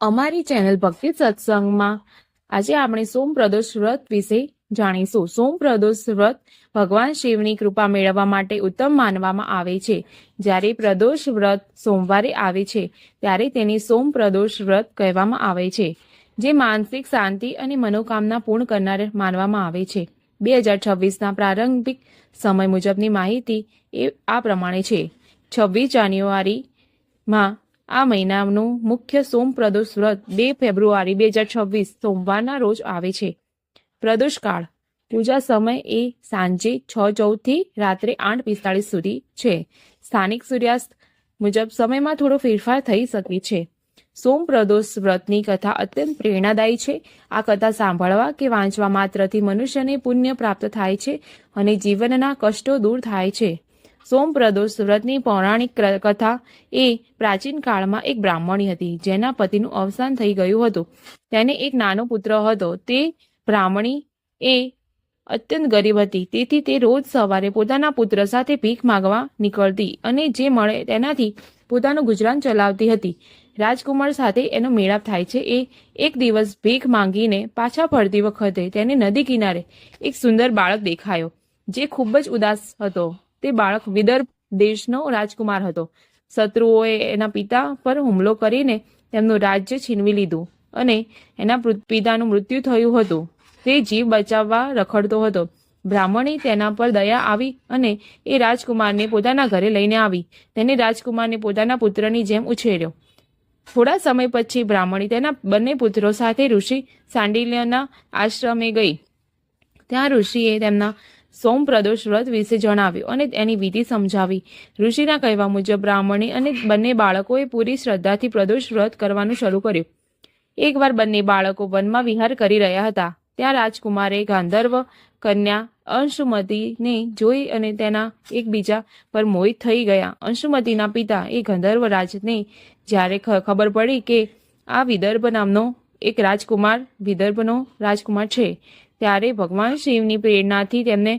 અમારી ચેનલ ભક્તિ સત્સંગમાં આજે આપણે સોમપ્રદોષ વ્રત વિશે જાણીશું. સોમપ્રદોષ વ્રત ભગવાન શિવની કૃપા મેળવવા માટે ઉત્તમ માનવામાં આવે છે. જ્યારે પ્રદોષ વ્રત સોમવારે આવે છે, ત્યારે તેને સોમપ્રદોષ વ્રત કહેવામાં આવે છે, જે માનસિક શાંતિ અને મનોકામના પૂર્ણ કરનાર માનવામાં આવે છે. બે હજાર છવ્વીસના પ્રારંભિક સમય મુજબની માહિતી એ આ પ્રમાણે છે. છવ્વીસ જાન્યુઆરીમાં આ મહિનાનું મુખ્ય સોમ પ્રદોષ વ્રત બે ફેબ્રુઆરી બે હજાર છવ્વીસ સોમવારના રોજ આવે છે. પ્રદોષ કાળ. પૂજા સમય એ સાંજે છ ચૌદથી રાત્રે આઠ પિસ્તાળીસ સુધી છે. સ્થાનિક સૂર્યાસ્ત મુજબ સમયમાં થોડો ફેરફાર થઈ શકે છે. સોમ પ્રદોષ વ્રતની કથા અત્યંત પ્રેરણાદાયી છે. આ કથા સાંભળવા કે વાંચવા માત્રથી મનુષ્યને પુણ્ય પ્રાપ્ત થાય છે અને જીવનના કષ્ટો દૂર થાય છે. સોમ સુરતની પૌરાણિક કથા એ પ્રાચીન કાળમાં એક બ્રાહ્મણી હતી, જેના પતિનું અવસાન થઈ ગયું હતું. તેને એક નાનો પુત્ર હતો. તે બ્રાહ્મણી એ અત્યંત ગરીબ હતી. તેથી તે રોજ સવારે પોતાના પુત્ર સાથે ભીખ માંગવા નીકળતી અને જે મળે તેનાથી પોતાનું ગુજરાન ચલાવતી હતી. રાજકુમાર સાથે એનો મેળાપ થાય છે. એ એક દિવસ ભીખ માંગીને પાછા ફરતી વખતે તેને નદી કિનારે એક સુંદર બાળક દેખાયો, જે ખૂબ જ ઉદાસ હતો. તે બાળક વિદર્ભ દેશનો રાજકુમાર હતો. શત્રુઓએ એના પિતા પર હુમલો કરીને તેમનું રાજ્ય છીનવી લીધું અને એના પિતાનું મૃત્યુ થયું હતું. તે જીવ બચાવવા રખડતો હતો. બ્રાહ્મણી તેના પર દયા આવી અને એ રાજકુમારને પોતાના ઘરે લઈને આવી. તેને રાજકુમારને પોતાના પુત્રની જેમ ઉછેર્યો. થોડા સમય પછી બ્રાહ્મણી તેના બંને પુત્રો સાથે ઋષિ સાંડિલ્યના આશ્રમે ગઈ. ત્યાં ઋષિએ તેમના સોમ પ્રદોષ વ્રત વિશે જણાવ્યું અને એની વિધિ સમજાવી. ઋષિના કહેવા મુજબ બ્રાહ્મણી અને બંને બાળકોએ પૂરી શ્રદ્ધાથી પ્રદોષ વ્રત કરવાનું શરૂ કર્યું. એકવાર બંને બાળકો વનમાં વિહાર કરી રહ્યા હતા, ત્યાં રાજકુમારે ગાંધર્વ, કન્યા, અંશુમતીને જોઈ અને તેના એકબીજા પર મોહિત થઈ ગયા. અંશુમતીના પિતા એ ગંધર્વ રાજને જ્યારે ખબર પડી કે આ વિદર્ભ નામનો એક રાજકુમાર, વિદર્ભનો રાજકુમાર છે ત્યારે ભગવાન શિવની પ્રેરણાથી તેમને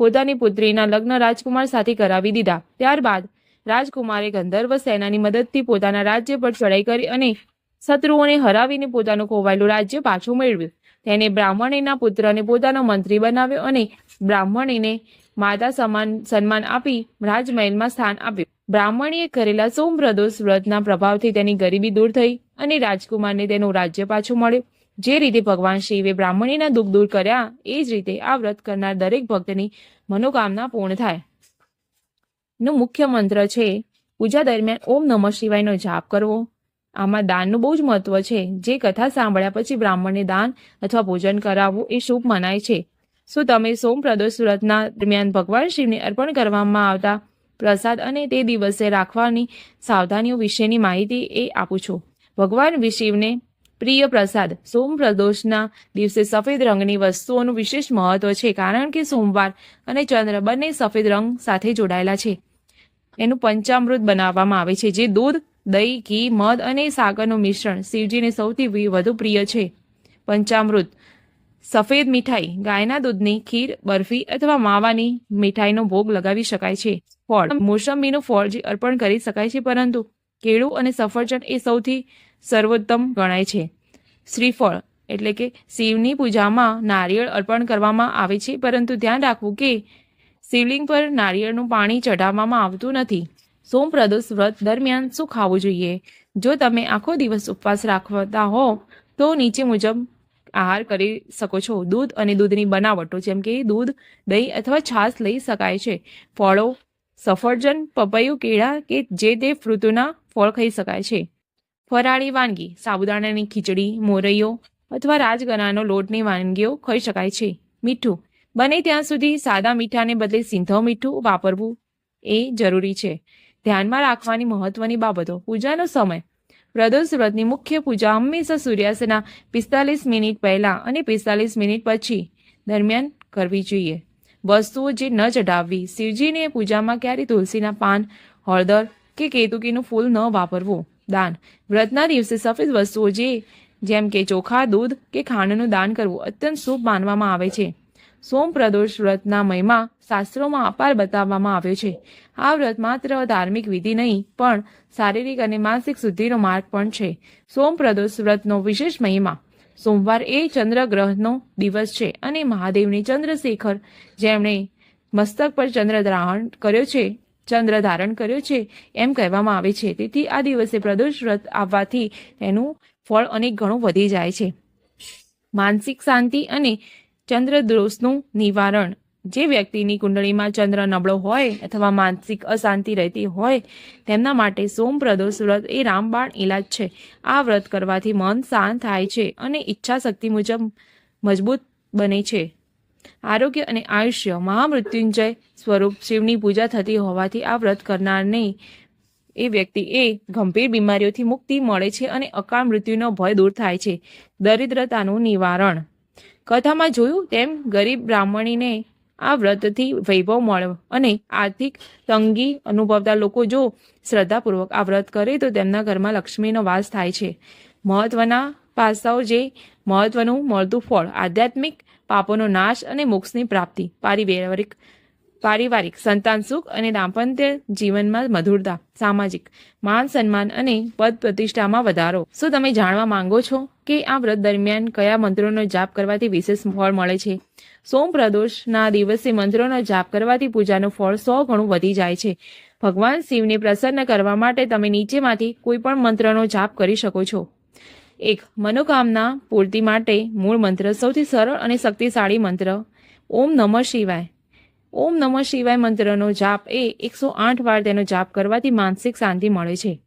પોતાની પુત્રીના લગ્ન રાજકુમાર સાથે કરાવી દીધા. ત્યારબાદ રાજકુમારે ગંધર્વ સેનાની મદદથી પોતાના રાજ્ય પર ચડાઈ કરી અને શત્રુઓને હરાવીને પોતાનું ખોવાયેલું રાજ્ય પાછું મેળવ્યું. તેને બ્રાહ્મણીના પુત્રને પોતાનો મંત્રી બનાવ્યો અને બ્રાહ્મણીને માતા સમાન સન્માન આપી રાજમહેલમાં સ્થાન આપ્યું. બ્રાહ્મણીએ કરેલા સોમ પ્રદોષ વ્રતના પ્રભાવથી તેની ગરીબી દૂર થઈ અને રાજકુમારને તેનું રાજ્ય પાછું મળ્યું. જે રીતે ભગવાન શિવે બ્રાહ્મણીના દુઃખ દૂર કર્યા, એ જ રીતે આ વ્રત કરનાર દરેક ભક્તની મનોકામના પૂર્ણ થાય. નું મુખ્ય મંત્ર છે, પૂજા દરમિયાન ઓમ નમઃ શિવાયનો જાપ કરવો. આમાં દાનનું બહુ જ મહત્વ છે. જે કથા સાંભળ્યા પછી બ્રાહ્મણને દાન અથવા ભોજન કરાવવું એ શુભ મનાય છે. શું તમે સોમ પ્રદોષ વ્રતના દરમિયાન ભગવાન શિવને અર્પણ કરવામાં આવતા પ્રસાદ અને તે દિવસે રાખવાની સાવધાનીઓ વિશેની માહિતી એ આપું છું. ભગવાન શિવને પ્રિય પ્રસાદ સોમ પ્રદોષના દિવસે સફેદ રંગની વસ્તુઓનું વિશેષ મહત્વ છે, કારણ કે સોમવાર અને ચંદ્ર બંને સફેદ રંગ સાથે જોડાયેલા છે. એનું પંચામૃત બનાવવામાં આવે છે, જે દૂધ, દહીં, ઘી, મધ અને સાગરનું મિશ્રણ શિવજીને સૌથી વધુ પ્રિય છે. પંચામૃત. સફેદ મીઠાઈ. ગાયના દૂધની ખીર, બરફી અથવા માવાની મીઠાઈનો ભોગ લગાવી શકાય છે. ફળ. મોસંબીનું ફળ જે અર્પણ કરી શકાય છે, પરંતુ કેળું અને સફરજન એ સૌથી સર્વોત્તમ ગણાય છે. શ્રીફળ એટલે કે શિવની પૂજામાં નારિયેળ અર્પણ કરવામાં આવે છે, પરંતુ ધ્યાન રાખવું કે શિવલિંગ પર નારિયેળનું પાણી ચઢાવવામાં આવતું નથી. સોમ પ્રદોષ વ્રત દરમિયાન શું ખાવું જોઈએ? જો તમે આખો દિવસ ઉપવાસ રાખતા હો, તો નીચે મુજબ આહાર કરી શકો છો. દૂધ અને દૂધની બનાવટો, જેમ કે દૂધ, દહીં અથવા છાશ લઈ શકાય છે. ફળો, સફરજન, પપૈયું, કેળા કે જે તે ઋતુના ફળ ખાઈ શકાય છે. ફરાળી વાનગી, સાબુદાણાની ખીચડી, મોરૈયો અથવા રાજગરાનો લોટની વાનગીઓ ખાઈ શકાય છે. મીઠું. બને ત્યાં સુધી સાદા મીઠાને બદલે સિંધવ મીઠું વાપરવું એ જરૂરી છે. ધ્યાનમાં રાખવાની મહત્વની બાબતો. પૂજાનો સમય. પ્રદોષ વ્રતની મુખ્ય પૂજા હંમેશા સૂર્યાસ્તના પિસ્તાલીસ મિનિટ પહેલા અને પિસ્તાલીસ મિનિટ પછી દરમિયાન કરવી જોઈએ. વસ્તુઓ જે ન ચઢાવવી. શિવજીને પૂજામાં ક્યારેય તુલસીના પાન, હળદર કે કેતુકીનું ફૂલ ન વાપરવું. દાન. વ્રતના દિવસે સફેદ વસ્તુઓ જે, જેમ કે ચોખા, દૂધ કે ખાંડનું દાન કરવું અત્યંત શુભ માનવામાં આવે છે. સોમ પ્રદોષ વ્રતના મહિમા શાસ્ત્રોમાં અપાર બતાવવામાં આવ્યો છે. આ વ્રત માત્ર ધાર્મિક વિધિ નહીં, પણ શારીરિક અને માનસિક શુદ્ધિનો માર્ગ પણ છે. સોમ પ્રદોષ વ્રતનો વિશેષ મહિમા. સોમવાર એ ચંદ્રગ્રહનો દિવસ છે અને મહાદેવની ચંદ્રશેખર જેમણે મસ્તક પર ચંદ્ર ધારણ કર્યો છે. ચંદ્ર ધારણ કર્યો છે એમ કહેવામાં આવે છે. તેથી આ દિવસે પ્રદોષ વ્રત આવવાથી તેનું ફળ અનેક ગણું વધી જાય છે. માનસિક શાંતિ અને ચંદ્ર દોષનું નિવારણ. જે વ્યક્તિની કુંડળીમાં ચંદ્ર નબળો હોય અથવા માનસિક અશાંતિ રહેતી હોય, તેમના માટે સોમ પ્રદોષ વ્રત એ રામબાણ ઇલાજ છે. આ વ્રત કરવાથી મન શાંત થાય છે અને ઈચ્છા શક્તિ મુજબ મજબૂત બને છે. આરોગ્ય અને આયુષ્ય મહામૃત્યુંજય સ્વરૂપ શિવની પૂજા થતી હોવાથી આ વ્રત કરનારને એ વ્યક્તિ એ ગંભીર બીમારીઓથી મુક્તિ મળે છે અને અકાળ મૃત્યુનો ભય દૂર થાય છે. દરિદ્રતાનું નિવારણ. કથામાં જોયું તેમ ગરીબ બ્રાહ્મણીને આ વ્રતથી વૈભવ મળ્યો અને આર્થિક તંગી અનુભવતા લોકો જો શ્રદ્ધાપૂર્વક આ વ્રત કરે તો તેમના ઘરમાં લક્ષ્મીનો વાસ થાય છે. મહત્વના પાસાઓ જે મહત્વનું મળતું ફળ. આધ્યાત્મિક પાપોનો નાશ અને મોક્ષની પ્રાપ્તિ. પારિવારિક પારિવારિક સંતાન સુખ અને દાંપત્ય જીવનમાં મધુરતા, સામાજિક માન સન્માન અને પદ પ્રતિષ્ઠામાં વધારો. શું તમે જાણવા માંગો છો કે આ વ્રત દરમિયાન કયા મંત્રોનો જાપ કરવાથી વિશેષ ફળ મળે છે? સોમ પ્રદોષના દિવસે મંત્રોનો જાપ કરવાથી પૂજાનું ફળ સો ગણું વધી જાય છે. ભગવાન શિવને પ્રસન્ન કરવા માટે તમે નીચેમાંથી કોઈ પણ મંત્રનો જાપ કરી શકો છો. એક મનોકામના પૂર્તિ માટે મૂળ મંત્ર સૌથી સરળ અને શક્તિશાળી મંત્ર. ઓમ નમઃ શિવાય. ઓમ નમઃ શિવાય મંત્રનો જાપ એ એકસો આઠ વાર તેનો જાપ કરવાથી માનસિક શાંતિ મળે છે.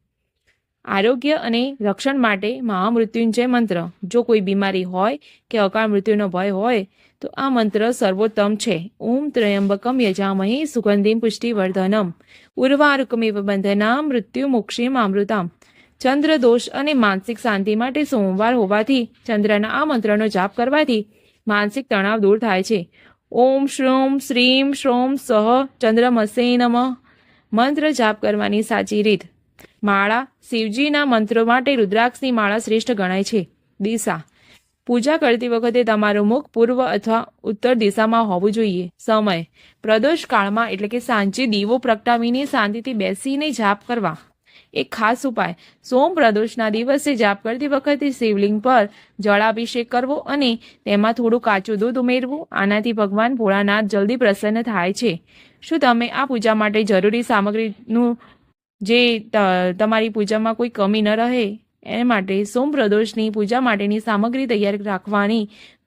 આરોગ્ય અને રક્ષણ માટે મહામૃત્યુંજય મંત્ર. જો કોઈ બીમારી હોય કે અકાળ મૃત્યુનો ભય હોય, તો આ મંત્ર સર્વોત્તમ છે. ઓમ ત્રયંબકમ યજામહે સુગંધિમ પુષ્ટિવર્ધનમ. ઉર્વારુકમિવ બંધના મૃત્યુ મોક્ષીમ અમૃતમ. ચંદ્ર દોષ અને માનસિક શાંતિ માટે સોમવાર હોવાથી ચંદ્રના આ મંત્રનો જાપ કરવાથી માનસિક તણાવ દૂર થાય છે. ઓમ શ્રોમ શ્રીમ શ્રોમ સહ ચંદ્રમસે નમ. મંત્ર જાપ કરવાની સાચી રીત. માળા શિવજીના મંત્રો માટે રુદ્રાક્ષની માળા શ્રેષ્ઠ ગણાય છે. દિશા. પૂજા કરતી વખતે તમારું મુખ પૂર્વ અથવા ઉત્તર દિશામાં હોવું જોઈએ. સમય. પ્રદોષ કાળમાં એટલે કે સાંજે દીવો પ્રગટાવીને શાંતિથી બેસીને જાપ કરવા. એક ખાસ ઉપાય. સોમ પ્રદોષના દિવસે જાપ કરતી વખતે શિવલિંગ પર જળાભિષેક કરવો અને તેમાં થોડું કાચું દૂધ ઉમેરવું. આનાથી ભગવાન ભોળાનાથ જલ્દી પ્રસન્ન થાય છે. શું તમે આ પૂજા માટે જરૂરી સામગ્રીનું જે તમારી પૂજામાં કોઈ કમી ન રહે? એ માટે સોમ પ્રદોષની પૂજા માટેની સામગ્રી તૈયાર રાખવાની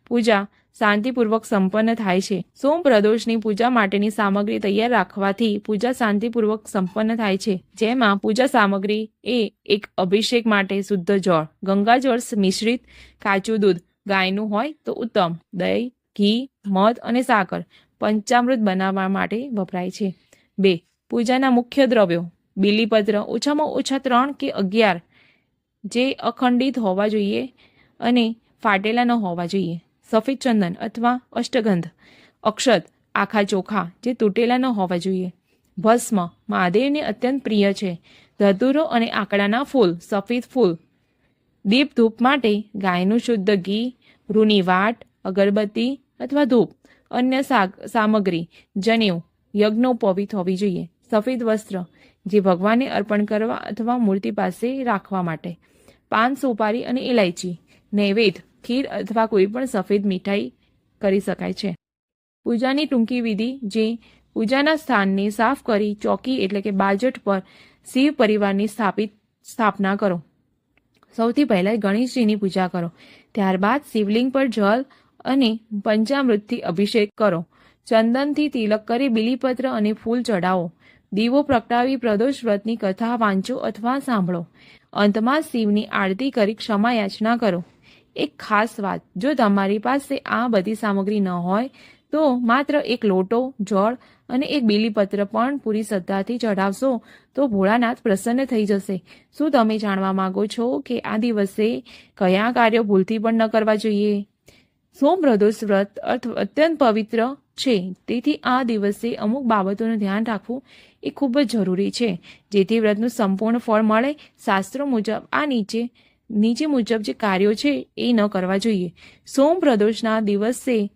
પૂજા શાંતિપૂર્વક સંપન્ન થાય છે. સોમ પ્રદોષની પૂજા માટેની સામગ્રી તૈયાર રાખવાથી પૂજા શાંતિપૂર્વક સંપન્ન થાય છે. જેમાં પૂજા સામગ્રી એ એક અભિષેક માટે શુદ્ધ જળ ગંગાજળ મિશ્રિત કાચું દૂધ, ગાયનું હોય તો ઉત્તમ, દહીં, ઘી, મધ અને સાકર પંચામૃત બનાવવા માટે વપરાય છે. બે, પૂજાના મુખ્ય દ્રવ્યો. બીલીપત્ર ઓછામાં ઓછા ત્રણ કે અગિયાર જે અખંડિત હોવા જોઈએ અને ફાટેલા ન હોવા જોઈએ. સફેદ ચંદન અથવા અષ્ટગંધ. અક્ષત, આખા ચોખા, જે તૂટેલા ન હોવા જોઈએ. ભસ્મ, મહાદેવને અત્યંત પ્રિય છે. ધતુરો અને આંકડાના ફૂલ, સફેદ ફૂલ. દીપ ધૂપ માટે ગાયનું શુદ્ધ ઘી, રૂની વાટ, અગરબત્તી અથવા ધૂપ. અન્ય સામગ્રી, જનેઉ યજ્ઞોપવિત હોવી જોઈએ. સફેદ વસ્ત્ર, જે ભગવાનને અર્પણ કરવા અથવા મૂર્તિ પાસે રાખવા માટે. પાન, સોપારી અને ઇલાયચી નૈવેદ્ય ખીર અથવા કોઈ પણ સફેદ મીઠાઈ કરી શકાય છે. પૂજાની ટૂંકી વિધિ, જે પૂજાના સ્થાનને સાફ કરી ચોકી એટલે કે બાજટ પર શિવ પરિવારની સ્થાપિત, સ્થાપના કરો. સૌથી પહેલા ગણેશજીની પૂજા કરો. ત્યારબાદ શિવલિંગ પર જળ અને પંચામૃતથી અભિષેક કરો. ચંદનથી તિલક કરી બીલીપત્ર અને ફૂલ ચડાવો દીવો પ્રગટાવી પ્રદોષ વ્રતની કથા વાંચો અથવા સાંભળો. અંતમાં શિવની આરતી કરી ક્ષમા યાચના કરો. એક ખાસ વાત, જો તમારી પાસે આ બધી સામગ્રી ન હોય, તો માત્ર એક લોટો, જળ અને એક બીલીપત્ર પણ પૂરી શ્રદ્ધાથી ચઢાવશો, તો ભોળાનાથ પ્રસન્ન થઈ જશે. શું તમે જાણવા માંગો છો કે આ દિવસે કયા કાર્યો ભૂલથી પણ ન કરવા જોઈએ? સોમપ્રદોષ વ્રત અત્યંત પવિત્ર છે. તેથી આ દિવસે અમુક બાબતોનું ધ્યાન રાખવું એ ખૂબ જ જરૂરી છે. જેથી વ્રતનું સંપૂર્ણ ફળ મળે. શાસ્ત્રો મુજબ આ નીચે નીચે મુજબ જે કાર્યો છે એ ન કરવા જોઈએ. સોમ પ્રદોષના દિવસે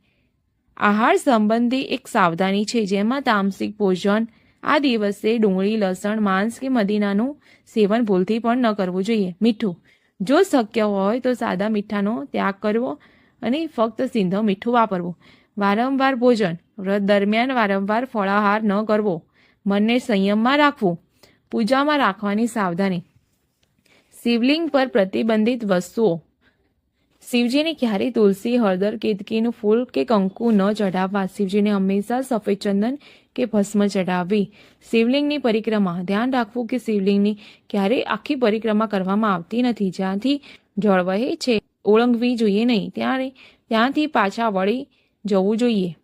આહાર સંબંધી એક સાવધાની છે, જેમાં તામસિક ભોજન, આ દિવસે ડુંગળી, લસણ, માંસ કે મદીનાનું સેવન ભૂલથી પણ ન કરવું જોઈએ. મીઠું. જો શક્ય હોય તો સાદા મીઠાનો ત્યાગ કરવો અને ફક્ત સિંધો મીઠું વાપરવું. વારંવાર ભોજન. વ્રત દરમિયાન વારંવાર ફળાહાર ન કરવો. મનને સંયમમાં રાખવું. પૂજામાં રાખવાની સાવધાની. શિવલિંગ પર પ્રતિબંધિત વસ્તુઓ. શિવજીને ક્યારેય તુલસી, હળદર, કેતકીનું ફૂલ કે કંકુ ન ચઢાવવા શિવજીને હંમેશા સફેદ ચંદન કે ભસ્મ ચઢાવવી. શિવલિંગની પરિક્રમા. ધ્યાન રાખવું કે શિવલિંગની ક્યારેય આખી પરિક્રમા કરવામાં આવતી નથી. જ્યાંથી જળ વહે છે, ઓળંગવી જોઈએ નહીં. ત્યારે ત્યાંથી પાછા વળી જવું જોઈએ.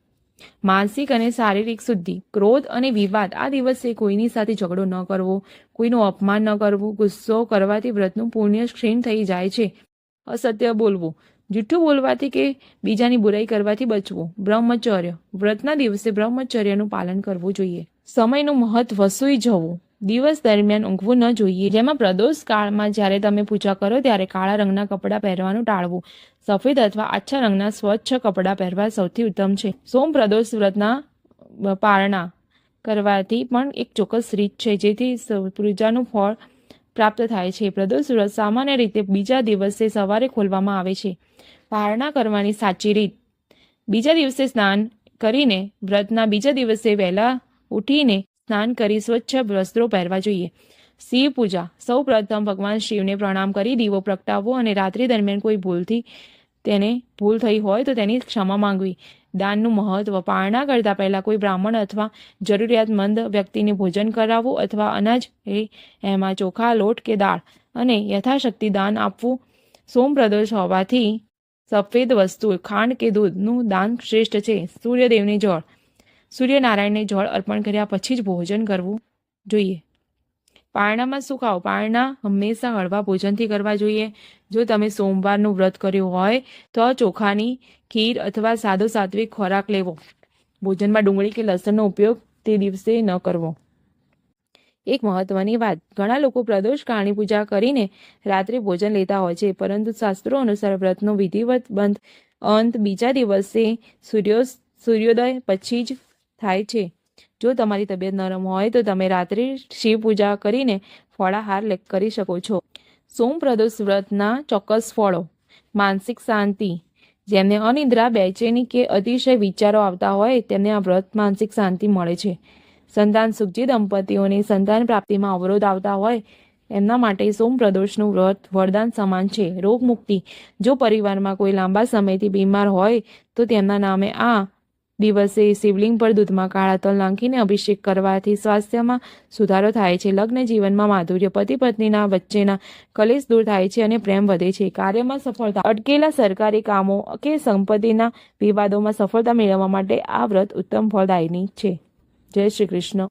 માનસિક અને શારીરિક શુદ્ધિ, ક્રોધ અને વિવાદ, આ દિવસે કોઈની સાથે ઝઘડો ન કરવો, કોઈનું અપમાન ન કરવું, ગુસ્સો કરવાથી વ્રતનું પુણ્ય ક્ષીણ થઈ જાય છે. અસત્ય બોલવું જૂઠું બોલવાથી કે બીજાની બુરાઈ કરવાથી બચવું. બ્રહ્મચર્ય, વ્રતના દિવસે બ્રહ્મચર્યનું પાલન કરવું જોઈએ. સમયનું મહત્વ સૂઈ જવું. દિવસ દરમિયાન ઊંઘવું ન જોઈએ. જેમાં પ્રદોષ કાળમાં જ્યારે તમે પૂજા કરો ત્યારે કાળા રંગના કપડાં પહેરવાનું ટાળવું. સફેદ અથવા આછા રંગના સ્વચ્છ કપડાં પહેરવા સૌથી ઉત્તમ છે. સોમ પ્રદોષ વ્રતના પારણા કરવાથી પણ એક ચોક્કસ રીત છે. જેથી પૂજાનું ફળ પ્રાપ્ત થાય છે. પ્રદોષ વ્રત સામાન્ય રીતે બીજા દિવસે સવારે ખોલવામાં આવે છે. પારણા કરવાની સાચી રીત. બીજા દિવસે સ્નાન કરીને વ્રતના બીજા દિવસે વહેલા ઉઠીને સ્નાન કરી સ્વચ્છ વસ્ત્રો પહેરવા જોઈએ. શિવ પૂજા. સૌ પ્રથમ ભગવાન શિવને પ્રણામ કરી, દીવો પ્રગટાવવો અને રાત્રિ દરમિયાન કોઈ ભૂલથી તેને ભૂલ થઈ હોય તો તેની ક્ષમા માંગવી. દાનનું મહત્વ. પારણા કરતા પહેલાં કોઈ બ્રાહ્મણ અથવા જરૂરિયાતમંદ વ્યક્તિને ભોજન કરાવવું અથવા અનાજ એ એમાં ચોખા, લોટ કે દાળ અને યથાશક્તિ દાન આપવું સોમ પ્રદોષ હોવાથી સફેદ વસ્તુ, ખાંડ કે દૂધનું દાન શ્રેષ્ઠ છે. સૂર્યદેવને જળ. સૂર્યનારાયણને જળ અર્પણ કર્યા પછી જ ભોજન કરવું જોઈએ. પારણામાં શું ખાવ પારણા હંમેશા હળવા ભોજનથી કરવા જોઈએ. જો તમે સોમવારનું વ્રત કર્યું હોય, તો ચોખાની ખીર અથવા સાદો સાત્વિક ખોરાક લેવો. ભોજનમાં ડુંગળી કે લસણનો ઉપયોગ તે દિવસે ન કરવો. એક મહત્વની વાત, ઘણા લોકો પ્રદોષ કાળની પૂજા કરીને રાત્રે ભોજન લેતા હોય છે, પરંતુ શાસ્ત્રો અનુસાર વ્રતનો વિધિવત બંધ અંત બીજા દિવસે સૂર્યો સૂર્યોદય પછી જ થાય છે. જો તમારી તબિયત નરમ હોય તો તમે રાત્રે શિવ પૂજા કરીને ફળાહાર કરી શકો છો. સોમ પ્રદોષ વ્રતના ચોક્કસ ફળો. માનસિક શાંતિ. જેમને અનિદ્રા, બેચેની કે અતિશય વિચારો આવતા હોય તેમને આ વ્રત માનસિક શાંતિ મળે છે. સંતાન સુખજી દંપતીઓને સંતાન પ્રાપ્તિમાં અવરોધ આવતા હોય એમના માટે સોમ પ્રદોષનું વ્રત વરદાન સમાન છે. રોગ મુક્તિ જો પરિવારમાં કોઈ લાંબા સમયથી બીમાર હોય તો તેમના નામે આ દિવસે શિવલિંગ પર દૂધમાં કાળા તલ નાખીને અભિષેક કરવાથી સ્વાસ્થ્યમાં સુધારો થાય છે. લગ્ન જીવનમાં માધુર્ય પતિ પત્નીના વચ્ચેના કલેશ દૂર થાય છે અને પ્રેમ વધે છે. કાર્યમાં સફળતા, અટકેલા સરકારી કામો કે સંપત્તિના વિવાદોમાં સફળતા મેળવવા માટે આ વ્રત ઉત્તમ ફળદાયી છે. જય શ્રી કૃષ્ણ.